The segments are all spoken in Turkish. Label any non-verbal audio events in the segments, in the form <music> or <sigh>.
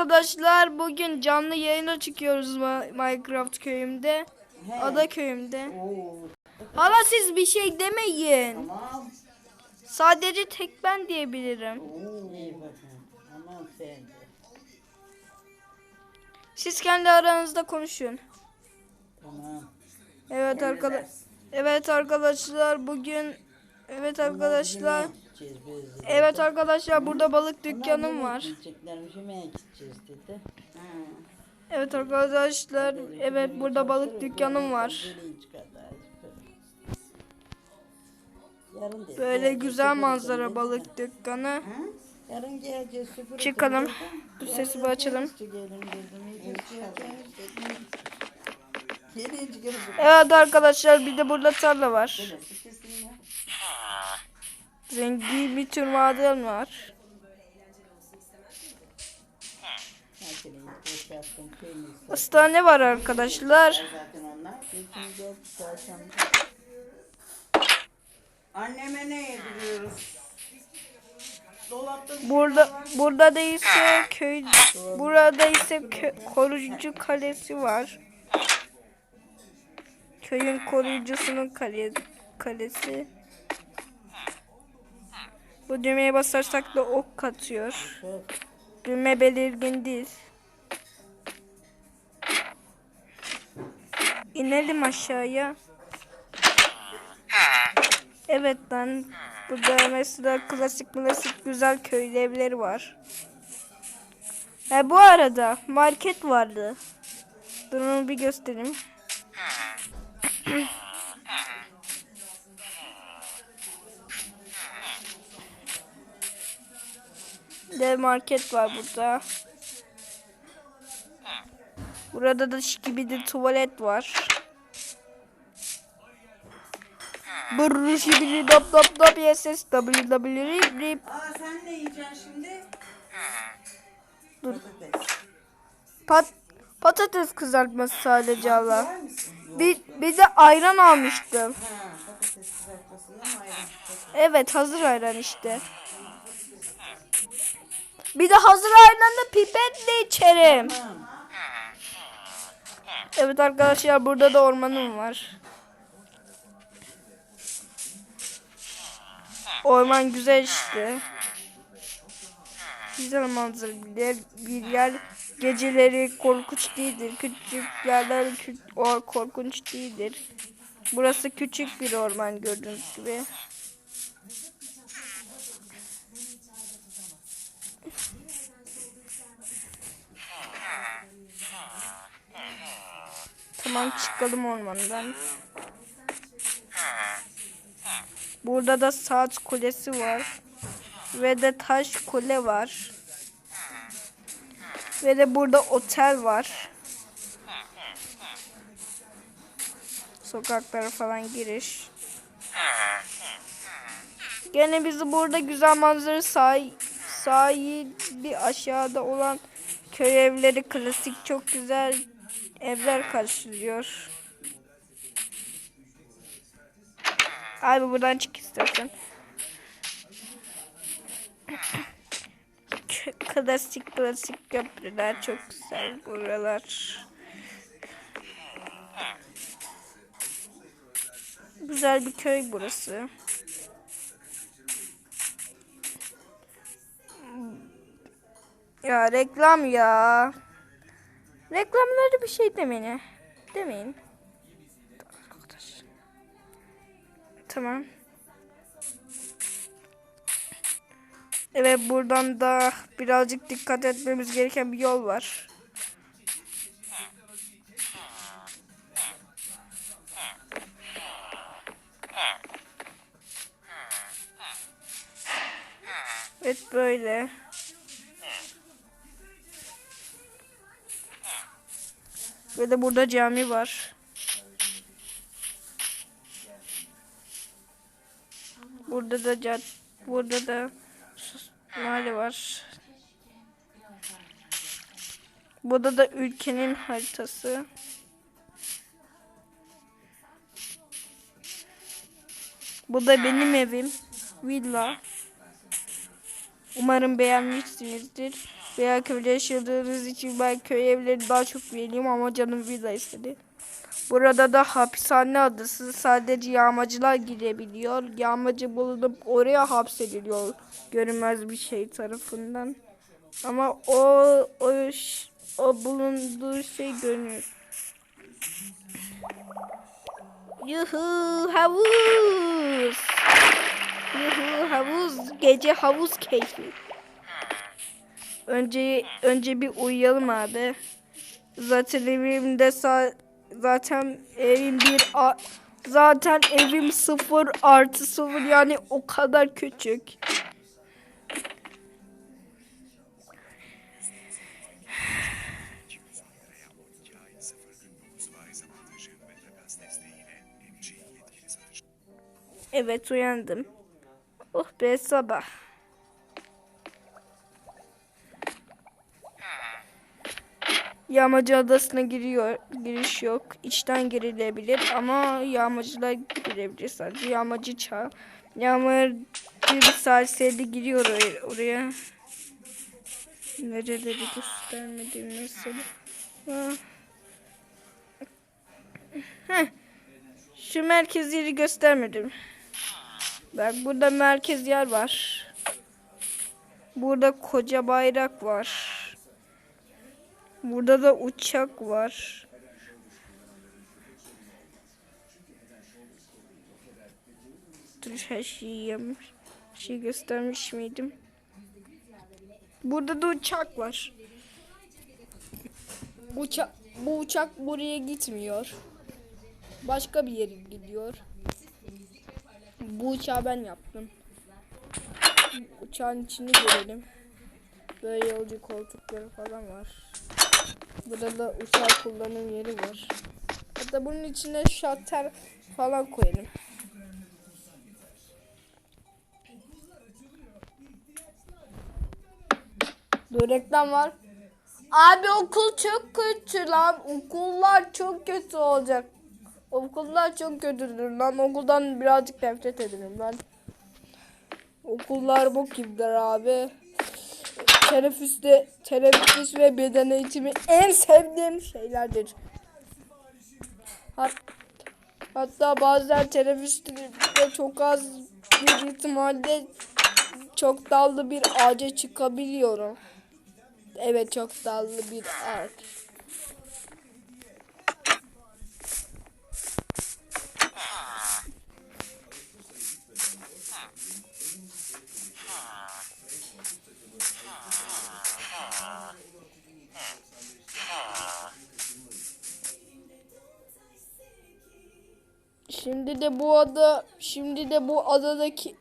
arkadaşlar bugün canlı yayına çıkıyoruz Minecraft köyümde. He. Ada köyümde. Oo, Hala siz bir şey demeyin. tamam. Sadece tek ben diyebilirim. Oo, iyi bakın. Aman sen de. Siz kendi aranızda konuşun. Tamam. Evet arkadaşlar. Evet arkadaşlar bugün Evet arkadaşlar. Gideceğiz biz de. Evet arkadaşlar burada balık dükkanım var. yemeğe gideceğiz dedi. Ha. Evet arkadaşlar. Evet burada balık dükkanım var. böyle dedi, güzel manzara dedi. balık dükkanı. Yarın geleceğiz Çıkalım. dedi. Bu sesi bir açalım. Evet arkadaşlar bir de burada tarla var. Zengin bir tür maden var. Hastane var arkadaşlar. Anneme ne yediriyoruz? Burada burada da ise köy burada ise kö- koruyucu kalesi var. Köyün koruyucusunun kale, kalesi. Bu düğmeye basarsak da ok katıyor. Düğme belirgin değil. İnelim aşağıya. Evet lan. Burada mesela klasik klasik güzel köylü evleri var. Ha, bu arada market vardı. Dur bir göstereyim. Dev market var burada. Burada da gibi de tuvalet var. Brrr şibili dop dop dop yes yes www rip Aa sen ne yiyeceksin şimdi? Dur. Pat patates kızartması sadece Allah. Bir, de ayran almıştım. Evet hazır ayran işte. Bir de hazır ayranı pipetle içerim. Evet arkadaşlar burada da ormanım var. Orman güzel işte. Güzel manzara bir bir yer geceleri korkunç değildir. Küçük yerler kü- korkunç değildir. Burası küçük bir orman gördüğünüz gibi. Tamam çıkalım ormandan. Burada da saat kulesi var. Ve de taş kule var. Ve de burada otel var. Sokaklara falan giriş. Gene bizi burada güzel manzara sahil, sahili aşağıda olan köy evleri klasik çok güzel evler karşılıyor. Abi buradan çık istersen. Klasik klasik köprüler çok güzel buralar. Güzel bir köy burası. Ya reklam ya. Reklamları bir şey demeyin. Demeyin. Tamam. Evet buradan da birazcık dikkat etmemiz gereken bir yol var. Evet böyle. Ve de burada cami var. Burada da cad burada da mahalle var. Burada da ülkenin haritası. Bu da benim evim. Villa. Umarım beğenmişsinizdir. Veya köyde yaşadığınız için ben köy evleri daha çok beğeniyorum ama canım villa istedi. Burada da hapishane adası sadece yağmacılar girebiliyor. Yağmacı bulunup oraya hapsediliyor görünmez bir şey tarafından. Ama o o o bulunduğu şey görünüyor. Yuhu havuz. Yuhu havuz. Gece havuz keyfi. Önce önce bir uyuyalım abi. Zaten evimde sa- zaten evim bir zaten evim sıfır artı sıfır yani o kadar küçük. Evet uyandım. Oh be sabah. Yağmacı adasına giriyor, giriş yok. İçten girilebilir ama yağmacılar girebilir sadece. Yağmacı çağ. Yağmacı bir serseri giriyor oraya. oraya. Nereleri göstermedim. Ha. Heh. Şu merkez yeri göstermedim. Bak burada merkez yer var. Burada koca bayrak var. Burada da uçak var. Dur her şeyi yapmış. Şey göstermiş miydim? Burada da uçak var. Uçak, bu uçak buraya gitmiyor. Başka bir yere gidiyor. Bu uçağı ben yaptım. Uçağın içini görelim. Böyle yolcu koltukları falan var. Burada da uçak kullanım yeri var. Hatta bunun içine şalter falan koyalım. Dur reklam var. Abi okul çok kötü lan. Okullar çok kötü olacak. Okullar çok kötüdür lan. Okuldan birazcık nefret ederim ben. Okullar bok gibidir abi. Teneffüste, teneffüs ve beden eğitimi en sevdiğim şeylerdir. Hat, hatta bazen teneffüste çok az bir ihtimalle çok dallı bir ağaca çıkabiliyorum. Evet çok dallı bir ağaç. Şimdi de bu ada, şimdi de bu adadaki,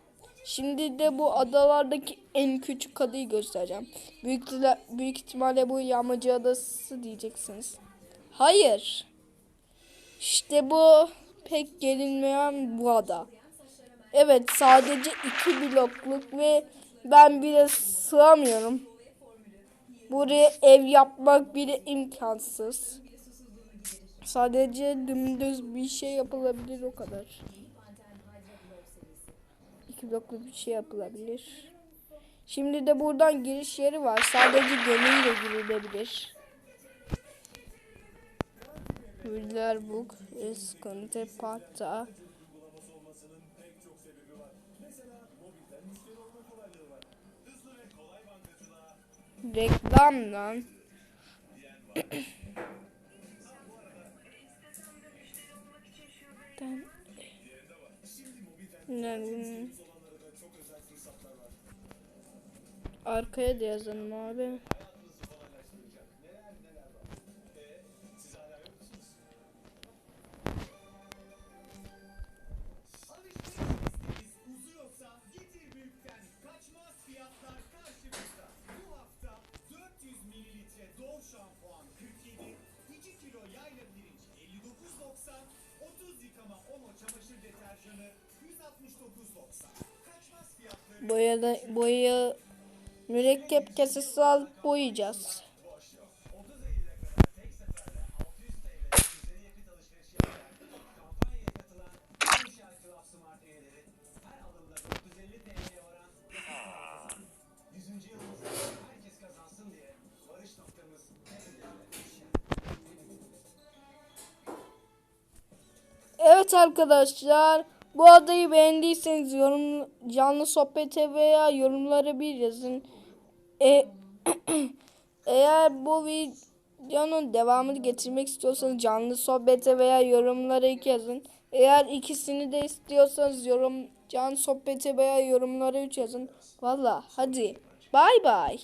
şimdi de bu adalardaki en küçük adayı göstereceğim. Büyük, büyük ihtimalle bu Yağmacı Adası diyeceksiniz. Hayır. İşte bu pek gelinmeyen bu ada. Evet sadece iki blokluk ve ben bile sığamıyorum. Buraya ev yapmak bile imkansız. Sadece dümdüz bir şey yapılabilir o kadar. İki bloklu bir şey yapılabilir. Şimdi de buradan giriş yeri var. Sadece gemiyle girilebilir. Hürler Book, Eskonte Pata. <clears throat> Ben... Nerede? Arkaya da yazalım abi. Uzuyorsa getir büyükten kaçmaz fiyatlar karşımızda. Bu hafta 400 mililitre Dove şampuan 47, 2 kilo yayla pirinç 59.90, 30 yıkama Omo çamaşır deterjanı 169.90. Kaçmaz fiyatları Boyada boya mürekkep kesesi alıp boyayacağız. Evet arkadaşlar. Bu adayı beğendiyseniz yorum canlı sohbete veya yorumlara bir yazın. E, <clears throat> eğer bu videonun devamını getirmek istiyorsanız canlı sohbete veya yorumlara iki yazın. Eğer ikisini de istiyorsanız yorum canlı sohbete veya yorumlara üç yazın. Valla hadi bay bay.